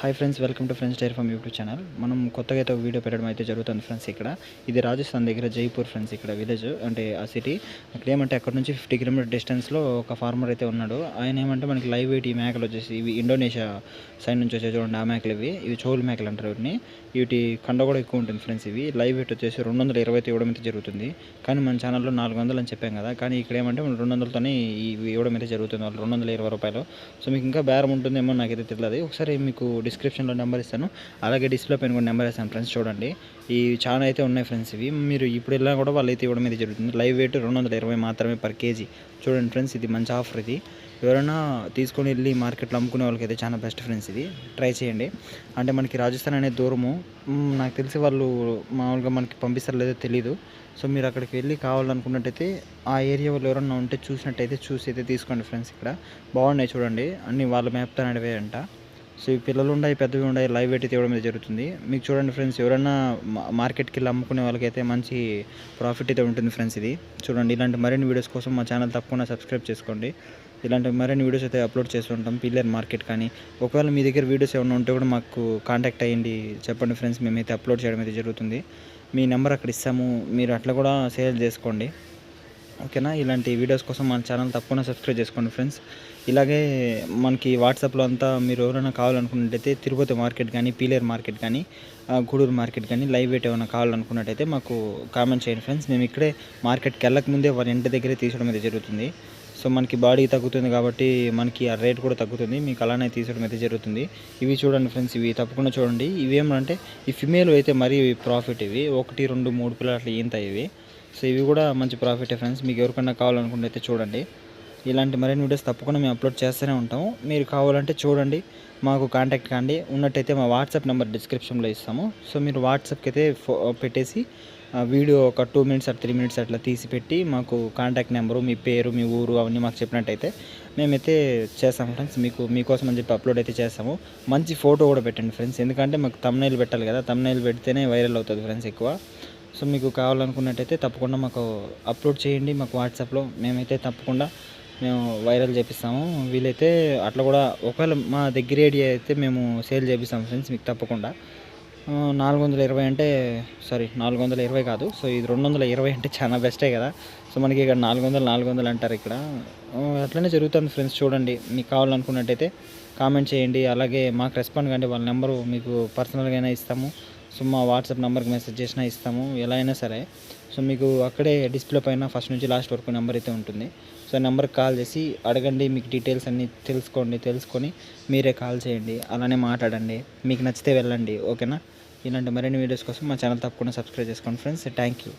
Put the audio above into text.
Hi friends welcome to friends dairy farm YouTube channel మనం కొత్తగా అయితే ఒక వీడియో పెట్టడం అయితే జరుగుతుంది ఫ్రెండ్స్ ఇక్కడ. ఇది రాజస్థాన్ దగ్గర జైపూర్ ఫ్రెండ్స్ ఇక్కడ విలేజ్ అంటే ఆ సిటీ అక్కడ ఏమంటే అక్కడ నుంచి ఫిఫ్టీ కిలోమీటర్ డిస్టెన్స్లో ఒక ఫార్మర్ అయితే ఉన్నాడు. ఆయన ఏమంటే మనకి లైవ్ వెయిట్ ఈ మేకలు వచ్చేసి ఇవి ఇండోనేషియా సైడ్ నుంచి వచ్చే చూడండి ఆ మేకలు ఇవి. ఇవి చోలు మేకలు అంటారు వీటిని. వీటి కండ కూడా ఎక్కువ ఉంటుంది ఫ్రెండ్స్ ఇవి. లైవ్ వెయిట్ వచ్చేసి రెండు వందల ఇరవై అయితే ఇవ్వడం అయితే జరుగుతుంది. కానీ మన ఛానల్లో నాలుగు వందలు అని చెప్పాం కదా. కానీ ఇక్కడ ఏమంటే మనం రెండు వందలతోనే ఇవి ఇవ్వడం అయితే జరుగుతుంది. వాళ్ళు రెండు వందల ఇరవై రూపాయలు. సో మీకు ఇంకా బేరం ఉంటుందేమో నాకైతే తెలియదు. ఒకసారి మీకు డిస్క్రిప్షన్లో నెంబర్ ఇస్తాను. అలాగే డిస్ప్లే పైన కూడా నెంబర్ ఇస్తాను ఫ్రెండ్స్ చూడండి. ఈ చాలా అయితే ఉన్నాయి ఫ్రెండ్స్ ఇవి. మీరు ఇప్పుడు వెళ్ళినా కూడా వాళ్ళు అయితే ఇవ్వడం అయితే జరుగుతుంది. లైవ్ వెయిట్ రెండు వందల ఇరవై మాత్రమే పర్ కేజీ చూడండి ఫ్రెండ్స్ ఇది మంచి ఆఫర్ ఇది. ఎవరైనా తీసుకొని వెళ్ళి మార్కెట్లో అమ్ముకునే వాళ్ళకి అయితే చాలా బెస్ట్ ఫ్రెండ్స్ ఇది. ట్రై చేయండి. అంటే మనకి రాజస్థాన్ అనే దూరము. నాకు తెలిసి వాళ్ళు మామూలుగా మనకి పంపిస్తారు లేదో తెలీదు. సో మీరు అక్కడికి వెళ్ళి కావాలనుకున్నట్టయితే ఆ ఏరియా వాళ్ళు ఎవరన్నా ఉంటే చూసినట్టయితే చూసి అయితే తీసుకోండి ఫ్రెండ్స్ ఇక్కడ. బాగున్నాయి చూడండి. అన్ని వాళ్ళ మ్యాప్తో నడివే అంట. సో ఈ పిల్లలు ఉన్నాయి పెద్దవి ఉండే లైవ్ పెట్టి తీయడం జరుగుతుంది. మీకు చూడండి ఫ్రెండ్స్ ఎవరైనా మా- మార్కెట్కి వెళ్ళి అమ్ముకునే వాళ్ళకైతే మంచి ప్రాఫిట్ అయితే ఉంటుంది ఫ్రెండ్స్ ఇది. చూడండి ఇలాంటి మరిన్ని వీడియోస్ కోసం మా ఛానల్ తప్పకుండా సబ్స్క్రైబ్ చేసుకోండి. ఇలాంటి మరిన్ని వీడియోస్ అయితే అప్లోడ్ చేస్తుంటాం పిల్లర్ మార్కెట్ కానీ. ఒకవేళ మీ దగ్గర వీడియోస్ ఏమైనా ఉంటే కూడా మాకు కాంటాక్ట్ అయ్యండి చెప్పండి ఫ్రెండ్స్ మేమైతే అప్లోడ్ చేయడం అయితే జరుగుతుంది. మీ నెంబర్ అక్కడ ఇస్తాము మీరు అట్లా కూడా సేల్ చేసుకోండి. ఓకేనా? ఇలాంటి వీడియోస్ కోసం మన ఛానల్ తప్పకుండా సబ్స్క్రైబ్ చేసుకోండి ఫ్రెండ్స్. ఇలాగే మనకి వాట్సాప్లో అంతా మీరు ఎవరైనా కావాలనుకున్నట్టయితే తిరుపతి మార్కెట్ కానీ పీలేరు మార్కెట్ కానీ గూడూరు మార్కెట్ కానీ లైవ్ వెయిట్ ఏమైనా కావాలనుకున్నట్టయితే మాకు కామెంట్ చేయండి ఫ్రెండ్స్. మేము ఇక్కడే మార్కెట్కి వెళ్ళక ముందే వారి ఇంటి దగ్గరే తీసడం అయితే జరుగుతుంది. సో మనకి బాడీ తగ్గుతుంది కాబట్టి మనకి ఆ రేట్ కూడా తగ్గుతుంది. మీకు అలానే తీసడం అయితే జరుగుతుంది. ఇవి చూడండి ఫ్రెండ్స్ ఇవి తప్పకుండా చూడండి. ఇవి ఏమంటే ఈ ఫిమేల్ అయితే మరీ ప్రాఫిట్ ఇవి. ఒకటి రెండు మూడు పిల్లలు అట్లా ఈంతాయి ఇవి. సో ఇవి కూడా మంచి ప్రాఫిటే ఫ్రెండ్స్. మీకు ఎవరికన్నా కావాలనుకుంటే అయితే చూడండి. ఇలాంటి మరిన్ని వీడియోస్ తప్పకుండా మేము అప్లోడ్ చేస్తూనే ఉంటాము. మీరు కావాలంటే చూడండి మాకు కాంటాక్ట్ కాండి. ఉన్నట్టయితే మా వాట్సాప్ నెంబర్ డిస్క్రిప్షన్లో ఇస్తాము. సో మీరు వాట్సాప్కి అయితే ఫో పెట్టేసి వీడియో ఒక two minutes at three minutes అట్లా తీసి పెట్టి మాకు కాంటాక్ట్ నెంబరు మీ పేరు మీ ఊరు అవన్నీ మాకు చెప్పినట్టయితే మేమైతే చేస్తాము ఫ్రెండ్స్. మీకు మీకోసం అని చెప్పి అప్లోడ్ అయితే చేస్తాము. మంచి ఫోటో కూడా పెట్టండి ఫ్రెండ్స్. ఎందుకంటే మాకు తమ్నైల్ పెట్టాలి కదా. తమ్నైల్ పెడితేనే వైరల్ అవుతుంది ఫ్రెండ్స్ ఎక్కువ. సో మీకు కావాలనుకున్నట్టయితే తప్పకుండా మాకు అప్లోడ్ చేయండి. మాకు వాట్సాప్లో మేమైతే తప్పకుండా మేము వైరల్ చేపిస్తాము. వీలైతే అట్లా కూడా ఒకవేళ మా దగ్గర ఏరియా అయితే మేము సేల్ చేపిస్తాము ఫ్రెండ్స్ మీకు తప్పకుండా. నాలుగు వందల ఇరవై అంటే సారీ నాలుగు వందల ఇరవై కాదు. సో ఇది రెండు వందల ఇరవై అంటే చాలా బెస్టే కదా. సో మనకి ఇక్కడ నాలుగు వందలు నాలుగు వందలు అంటారు ఇక్కడ. అట్లనే జరుగుతుంది ఫ్రెండ్స్ చూడండి. మీకు కావాలనుకున్నట్టయితే కామెంట్ చేయండి. అలాగే మాకు రెస్పాండ్ కండి. వాళ్ళ నెంబరు మీకు పర్సనల్గా అయినా ఇస్తాము. సో మా వాట్సాప్ నెంబర్కి మెసేజ్ చేసినా ఇస్తాము ఎలా అయినా సరే. సో మీకు అక్కడే డిస్ప్లే పైన ఫస్ట్ నుంచి లాస్ట్ వరకు నెంబర్ అయితే ఉంటుంది. సో నెంబర్కి కాల్ చేసి అడగండి మీకు డీటెయిల్స్ అన్నీ తెలుసుకోండి తెలుసుకొని మీరే కాల్ చేయండి అలానే మాట్లాడండి. మీకు నచ్చితే వెళ్ళండి ఓకేనా? ఇలాంటి మరిన్ని వీడియోస్ కోసం మా ఛానల్ తప్పకుండా సబ్స్క్రైబ్ చేసుకోండి ఫ్రెండ్స్ థ్యాంక్ యూ